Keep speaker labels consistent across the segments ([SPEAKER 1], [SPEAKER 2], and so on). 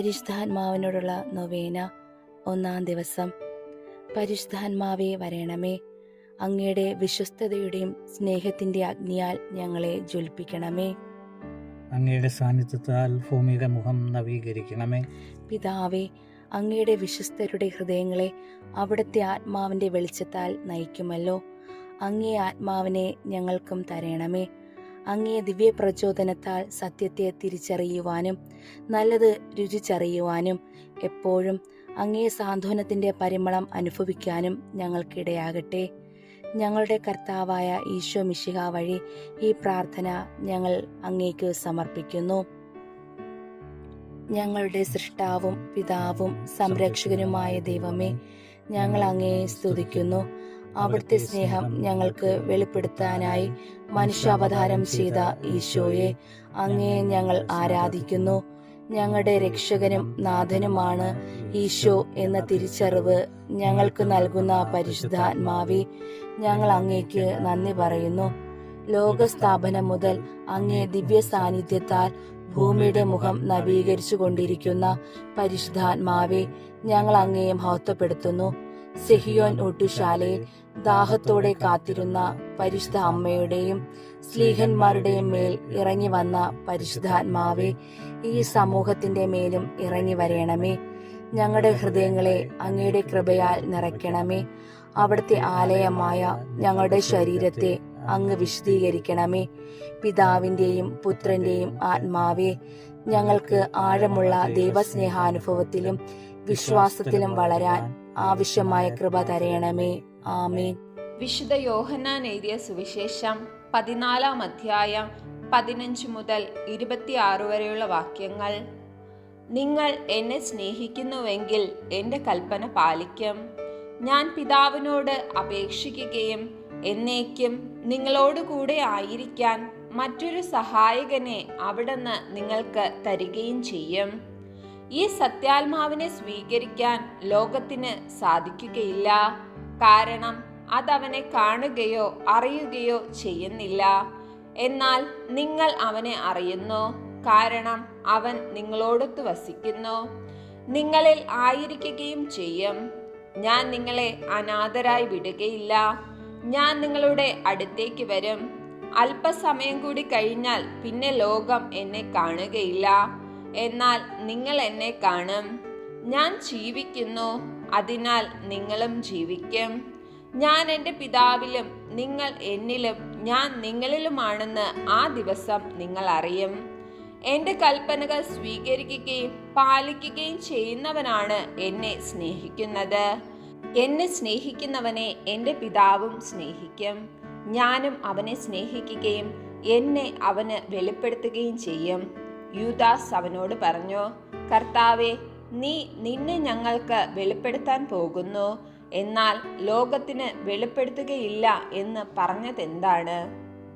[SPEAKER 1] പരിശുദ്ധാത്മാവിനോടുള്ള നൊവേന ഒന്നാം ദിവസം. പരിശുദ്ധാത്മാവെ വരണമേ. അങ്ങയുടെ വിശ്വസ്തതയുടെയും സ്നേഹത്തിന്റെ അഗ്നിയാൽ ഞങ്ങളെ ജ്വലിപ്പിക്കണമേ.
[SPEAKER 2] അങ്ങയുടെ സാന്നിധ്യത്താൽ ഭൂമിയുടെ മുഖം നവീകരിക്കണമേ.
[SPEAKER 1] പിതാവേ അങ്ങയുടെ വിശ്വസ്തരുടെ ഹൃദയങ്ങളെ അവിടുത്തെ ആത്മാവിന്റെ വെളിച്ചത്താൽ നയിക്കുമല്ലോ. അങ്ങേ ആത്മാവിനെ ഞങ്ങൾക്കും തരണമേ. അങ്ങേ ദിവ്യ പ്രചോദനത്താൽ സത്യത്തെ തിരിച്ചറിയുവാനും നല്ലത് രുചിച്ചറിയുവാനും എപ്പോഴും അങ്ങേ സാന്ത്വനത്തിന്റെ പരിമളം അനുഭവിക്കാനും ഞങ്ങൾക്കിടയാകട്ടെ. ഞങ്ങളുടെ കർത്താവായ ഈശോ മിശിഹ വഴി ഈ പ്രാർത്ഥന ഞങ്ങൾ അങ്ങേക്ക് സമർപ്പിക്കുന്നു. ഞങ്ങളുടെ സൃഷ്ടാവും പിതാവും സംരക്ഷകനുമായ ദൈവമേ ഞങ്ങൾ അങ്ങയെ സ്തുതിക്കുന്നു. അവിടുത്തെ സ്നേഹം ഞങ്ങൾക്ക് വെളിപ്പെടുത്താനായി മനുഷ്യാവതാരം ചെയ്ത ഈശോയെ അങ്ങേ ഞങ്ങൾ ആരാധിക്കുന്നു. ഞങ്ങളുടെ രക്ഷകനും നാഥനുമാണ് ഈശോ എന്ന തിരിച്ചറിവ് ഞങ്ങൾക്ക് നൽകുന്ന പരിശുദ്ധാത്മാവി ഞങ്ങൾ അങ്ങേക്ക് നന്ദി പറയുന്നു. ലോകസ്ഥാപനം മുതൽ അങ്ങേ ദിവ്യ സാന്നിധ്യത്താൽ ഭൂമിയുടെ മുഖം നവീകരിച്ചു കൊണ്ടിരിക്കുന്ന പരിശുദ്ധാത്മാവെ ഞങ്ങൾ അങ്ങേയും മഹത്വപ്പെടുത്തുന്നു. സെഹിയോൻ ഒട്ടുശാലയിൽ ദാഹത്തോടെ കാത്തിരുന്ന പരിശുദ്ധ അമ്മയുടെയും സ്ലീഹന്മാരുടെയും മേൽ ഇറങ്ങി വന്ന പരിശുദ്ധാത്മാവെ ഈ സമൂഹത്തിന്റെ മേലും ഇറങ്ങി വരയണമേ ഞങ്ങളുടെ ഹൃദയങ്ങളെ അങ്ങയുടെ കൃപയാൽ നിറയ്ക്കണമേ. അവിടുത്തെ ആലയമായ ഞങ്ങളുടെ ശരീരത്തെ അങ്ങ് വിശദീകരിക്കണമേ പിതാവിന്റെയും പുത്രന്റെയും ആത്മാവെ ഞങ്ങൾക്ക് ആഴമുള്ള ദൈവസ്നേഹാനുഭവത്തിലും വിശ്വാസത്തിലും വളരാൻ ആവശ്യമായ കൃപ തരയണമേ. ആമേൻ.
[SPEAKER 3] വിശുദ്ധ യോഹന്നാൻ എഴുതിയ സുവിശേഷം പതിനാലാം അധ്യായം പതിനഞ്ച് മുതൽ ഇരുപത്തിയാറ് വരെയുള്ള വാക്യങ്ങൾ. നിങ്ങൾ എന്നെ സ്നേഹിക്കുന്നുവെങ്കിൽ എന്റെ കൽപ്പന പാലിക്കും. ഞാൻ പിതാവിനോട് അപേക്ഷിക്കുകയും എന്നേക്കും നിങ്ങളോടുകൂടെ ആയിരിക്കാൻ മറ്റൊരു സഹായകനെ അവിടുന്ന് നിങ്ങൾക്ക് തരികയും ചെയ്യും. ഈ സത്യാത്മാവിനെ സ്വീകരിക്കാൻ ലോകത്തിന് സാധിക്കുകയില്ല. കാരണം അതവനെ കാണുകയോ അറിയുകയോ ചെയ്യുന്നില്ല. എന്നാൽ നിങ്ങൾ അവനെ അറിയുന്നു. കാരണം അവൻ നിങ്ങളോടൊത്ത് വസിക്കുന്നു. നിങ്ങളിൽ ആയിരിക്കുകയും ചെയ്യും. ഞാൻ നിങ്ങളെ അനാഥരായി വിടുകയില്ല. ഞാൻ നിങ്ങളുടെ അടുത്തേക്ക് വരും. അല്പസമയം കൂടി കഴിഞ്ഞാൽ പിന്നെ ലോകം എന്നെ കാണുകയില്ല. എന്നാൽ നിങ്ങൾ എന്നെ കാണും. ഞാൻ ജീവിക്കുന്നു അതിനാൽ നിങ്ങളും ജീവിക്കും. ഞാൻ എന്റെ പിതാവിലും നിങ്ങൾ എന്നിലും ഞാൻ നിങ്ങളിലുമാണെന്ന് ആ ദിവസം നിങ്ങൾ അറിയും. എന്റെ കൽപ്പനകൾ സ്വീകരിക്കുകയും പാലിക്കുകയും ചെയ്യുന്നവനാണ് എന്നെ സ്നേഹിക്കുന്നത്. എന്നെ സ്നേഹിക്കുന്നവനെ എന്റെ പിതാവും സ്നേഹിക്കും. ഞാനും അവനെ സ്നേഹിക്കുകയും എന്നെ അവന് വെളിപ്പെടുത്തുകയും ചെയ്യും. യൂദാസ് അവനോട് പറഞ്ഞു കർത്താവെ നീ നിന്നെ ഞങ്ങൾക്ക് വെളിപ്പെടുത്താൻ പോകുന്നു. എന്നാൽ ലോകത്തിന് വെളിപ്പെടുത്തുകയില്ല എന്ന് പറഞ്ഞതെന്താണ്?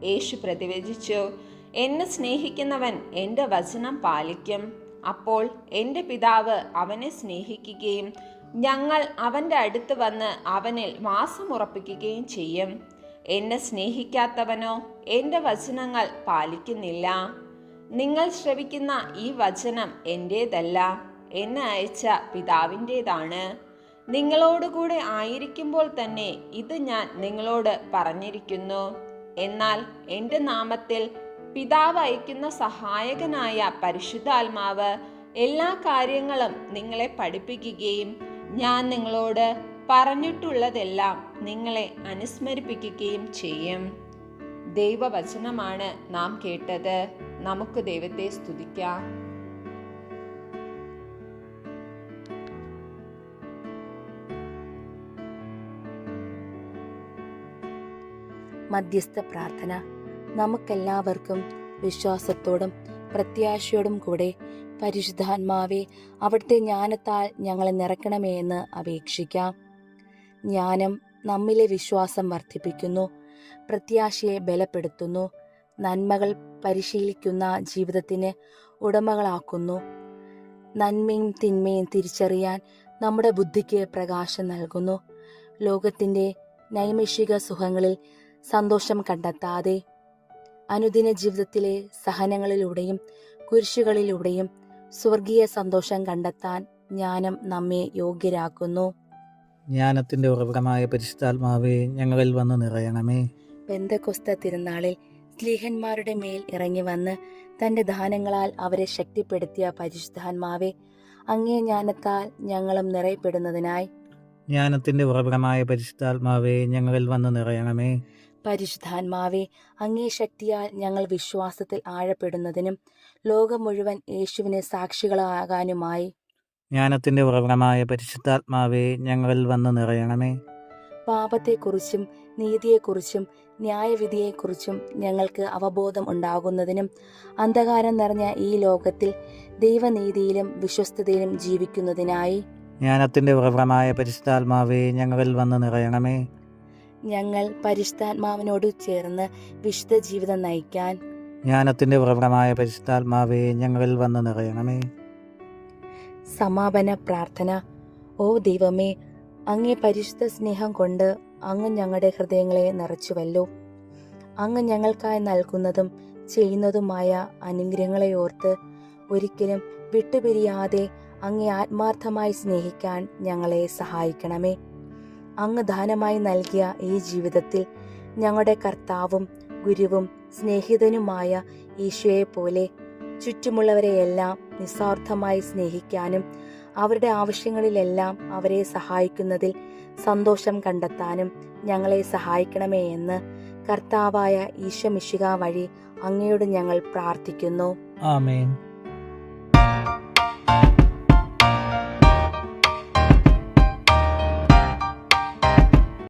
[SPEAKER 3] യേശു പ്രതിവചിച്ചു എന്നെ സ്നേഹിക്കുന്നവൻ എന്റെ വചനം പാലിക്കും. അപ്പോൾ എന്റെ പിതാവ് അവനെ സ്നേഹിക്കുകയും ഞങ്ങൾ അവന്റെ അടുത്ത് വന്ന് അവനിൽ വാസമുറപ്പിക്കുകയും ചെയ്യും. എന്നെ സ്നേഹിക്കാത്തവനോ എന്റെ വചനങ്ങൾ പാലിക്കുന്നില്ല. നിങ്ങൾ ശ്രവിക്കുന്ന ഈ വചനം എന്റേതല്ല എന്നെ അയച്ച പിതാവിന്റേതാണ് നിങ്ങളോടുകൂടെ ആയിരിക്കുമ്പോൾ തന്നെ ഇത് ഞാൻ നിങ്ങളോട് പറഞ്ഞിരിക്കുന്നു. എന്നാൽ എന്റെ നാമത്തിൽ പിതാവ് അയക്കുന്ന സഹായകനായ പരിശുദ്ധാത്മാവ് എല്ലാ കാര്യങ്ങളും നിങ്ങളെ പഠിപ്പിക്കുകയും ഞാൻ നിങ്ങളോട് പറഞ്ഞിട്ടുള്ളതെല്ലാം നിങ്ങളെ അനുസ്മരിപ്പിക്കുകയും ചെയ്യും. ദൈവവചനമാണ് നാം കേട്ടത്. നമുക്ക് ദൈവത്തെ സ്തുതിക്കാം.
[SPEAKER 1] മധ്യസ്ഥ പ്രാർത്ഥന. നമുക്കെല്ലാവർക്കും വിശ്വാസത്തോടും പ്രത്യാശയോടും കൂടെ പരിശുദ്ധാത്മാവെ അവിടുത്തെ ജ്ഞാനത്താൽ ഞങ്ങളെ നിറക്കണമേ എന്ന് അപേക്ഷിക്കാം. ജ്ഞാനം നമ്മിലെ വിശ്വാസം വർദ്ധിപ്പിക്കുന്നു. പ്രത്യാശയെ ബലപ്പെടുത്തുന്നു. നന്മകൾ പരിശീലിക്കുന്ന ജീവിതത്തിന് ഉടമകളാക്കുന്നു. നന്മയും തിന്മയും തിരിച്ചറിയാൻ നമ്മുടെ ബുദ്ധിക്ക് പ്രകാശം നൽകുന്നു. ലോകത്തിന്റെ നൈമിഷിക സുഖങ്ങളിൽ സന്തോഷം കണ്ടെത്താതെ അനുദിന ജീവിതത്തിലെ സഹനങ്ങളിലൂടെയും കുരിശുകളിലൂടെയും സ്വർഗീയ സന്തോഷം കണ്ടെത്താൻ ജ്ഞാനം നമ്മെ യോഗ്യരാക്കുന്നു.
[SPEAKER 2] ജ്ഞാനത്തിന്റെ ഉറവിടമായ പരിശുദ്ധാത്മാവേ ഞങ്ങളിൽ വന്ന് നിറയണമേ.
[SPEAKER 1] ബന്ധക്കുസ്ത തിരുനാളിൽ സ്ലീഹന്മാരുടെ മേൽ ഇറങ്ങി വന്ന് തന്റെ ദാനങ്ങളാൽ അവരെ ശക്തിപ്പെടുത്തിയ പരിശുദ്ധാത്മാവെ അങ്ങേ ജ്ഞാനത്താൽ ഞങ്ങളും നിറയപ്പെടുന്നതിനായി
[SPEAKER 2] ജ്ഞാനത്തിന്റെ ഉറവിടമായ പരിശുദ്ധാത്മാവെ ഞങ്ങളിൽ വന്ന് നിറയണമേ.
[SPEAKER 1] പരിശുദ്ധാത്മാവെ അങ്ങേ ശക്തിയാൽ ഞങ്ങൾ വിശ്വാസത്തിൽ ആഴപ്പെടുന്നതിനും ലോകം മുഴുവൻ യേശുവിനെ സാക്ഷികളാകാനുമായി
[SPEAKER 2] ജ്ഞാനത്തിന്റെ ഉറവിടമായ പരിശുദ്ധാത്മാവെ ഞങ്ങളിൽ വന്ന് നിറയണമേ.
[SPEAKER 1] പാപത്തെക്കുറിച്ചും നീതിയെക്കുറിച്ചും ന്യായവിധിയെക്കുറിച്ചും ഞങ്ങൾക്ക് അവബോധം ഉണ്ടാകുന്നതിനും അന്ധകാരം നിറഞ്ഞ ഈ ലോകത്തിൽ ദൈവനീതിയിലും വിശ്വസ്തതയിലും ജീവിക്കുന്നതിനായി
[SPEAKER 2] ജ്ഞാനത്തിന്റെ വിവരമായ പരിശുദ്ധാത്മാവേ ഞങ്ങളിൽ വന്ന് നിറയണമേ.
[SPEAKER 1] ഞങ്ങൾ പരിശുദ്ധാത്മാവിനോട് ചേർന്ന് വിശുദ്ധ ജീവിതം നയിക്കാൻ
[SPEAKER 2] ജ്ഞാനത്തിന്റെ വിവരമായ പരിശുദ്ധാത്മാവേ ഞങ്ങളിൽ വന്ന് നിറയണമേ.
[SPEAKER 1] സമാപന പ്രാർത്ഥന. ഓ ദൈവമേ അങ്ങേ പരിശുദ്ധ സ്നേഹം കൊണ്ട് അങ്ങ് ഞങ്ങളുടെ ഹൃദയങ്ങളെ നിറച്ചുവല്ലോ. അങ്ങ് ഞങ്ങൾക്കായി നൽകുന്നതും ചെയ്യുന്നതുമായ അനുഗ്രഹങ്ങളെ ഓർത്ത് ഒരിക്കലും വിട്ടുപിരിയാതെ അങ്ങേ ആത്മാർത്ഥമായി സ്നേഹിക്കാൻ ഞങ്ങളെ സഹായിക്കണമേ. അങ്ങ് ദാനമായി നൽകിയ ഈ ജീവിതത്തിൽ ഞങ്ങളുടെ കർത്താവും ഗുരുവും സ്നേഹിതനുമായ ഈശോയെ പോലെ ചുറ്റുമുള്ളവരെയെല്ലാം നിസ്വാർത്ഥമായി സ്നേഹിക്കാനും അവരുടെ ആവശ്യങ്ങളിലെല്ലാം അവരെ സഹായിക്കുന്നതിൽ സന്തോഷം കണ്ടെത്താനും ഞങ്ങളെ സഹായിക്കണമേ എന്ന് കർത്താവായ ഈശോ മിശിക വഴി അങ്ങയോട് ഞങ്ങൾ പ്രാർത്ഥിക്കുന്നു.
[SPEAKER 2] ആമേൻ.